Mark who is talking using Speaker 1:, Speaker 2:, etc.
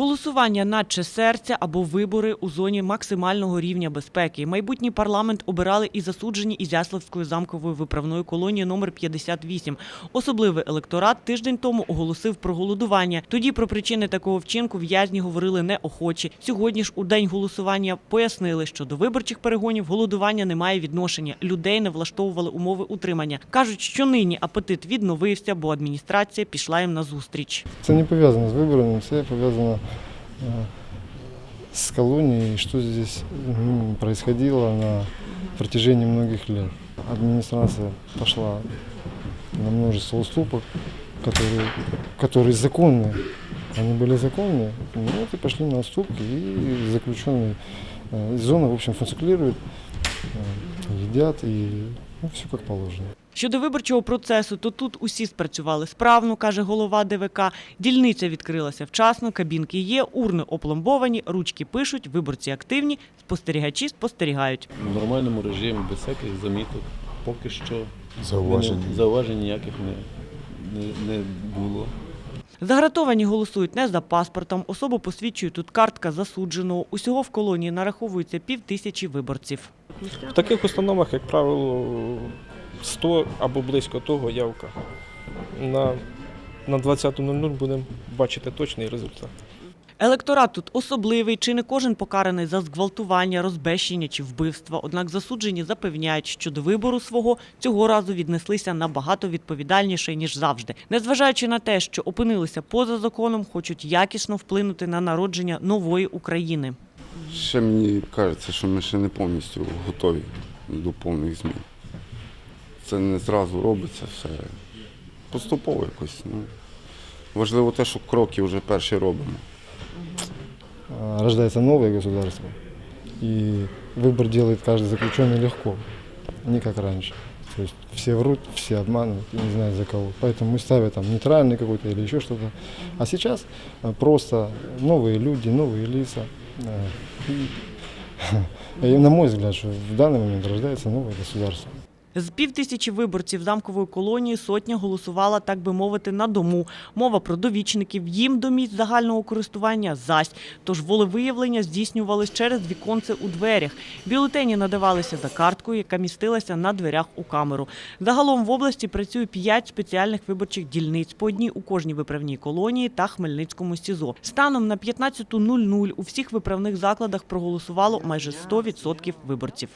Speaker 1: Голосування наче серця або вибори у зоні максимального рівня безпеки. Майбутній парламент обирали і засуджені Ізяславською замковою виправною колонії номер 58. Особливий електорат тиждень тому оголосив про голодування. Тоді про причини такого вчинку в'язні говорили неохочі. Сьогодні ж у день голосування пояснили, що до виборчих перегонів голодування не має відношення. Людей не влаштовували умови утримання. кажуть, що нині апетит відновився, бо адміністрація пішла їм на зустріч.
Speaker 2: Це не пов'язано з виборами, це пов'язано з колонией, что здесь происходило на протяжении многих лет. Администрация пошла на множество уступок, которые, которые законные. Они были законные, ну вот и пошли на уступки, и заключенные э, зона, в общем, функционирует, э, едят, и ну, все как положено.
Speaker 1: Щодо виборчого процесу, то тут усі спрацювали справно, каже голова ДВК. Дільниця відкрилася вчасно, кабінки є, урни опломбовані, ручки пишуть, виборці активні, спостерігачі спостерігають.
Speaker 3: в нормальному режимі, без всяких заміток. Поки що
Speaker 2: Зауважень.
Speaker 3: не- зауважень ніяких не, не, не було.
Speaker 1: Загратовані голосують не за паспортом, особу посвідчує тут картка засудженого. Усього в колонії нараховується пів тисячі виборців.
Speaker 4: В таких установах, як правило, 100 або близько того явка. На, на 20.00 будемо бачити точний результат.
Speaker 1: Електорат тут особливий, чи не кожен покараний за зґвалтування, розбещення чи вбивства. Однак засуджені запевняють, що до вибору свого цього разу віднеслися набагато відповідальніше ніж завжди. Незважаючи на те, що опинилися поза законом, хочуть якісно вплинути на народження нової України.
Speaker 5: Ще мені кажеться, що ми ще не повністю готові до повних змін Це не зразу робиться, все поступово якось. Ну. Важливо те, що кроки вже перші робимо.
Speaker 2: А, рождается новое государство, и выбор делает каждый заключенный легко, не как раньше. То есть все врут, все обманывают, и не знают за кого. Поэтому мы ставим там нейтральный какой-то или еще что-то. А сейчас а, просто новые люди, новые лица. а, И, и на мой взгляд, что в данный момент рождается новое государство.
Speaker 1: З півтисячі виборців замкової колонії сотня голосувала, так би мовити, на дому. Мова про довічників. Їм до місць загального користування зась. Тож волевиявлення здійснювались через віконце у дверях. Бюлетені надавалися за карткою, яка містилася на дверях у камеру. Загалом в області працює п'ять спеціальних виборчих дільниць по одній у кожній виправній колонії та Хмельницькому СІЗО. Станом на 15.00 у всіх виправних закладах проголосувало майже 100% виборців.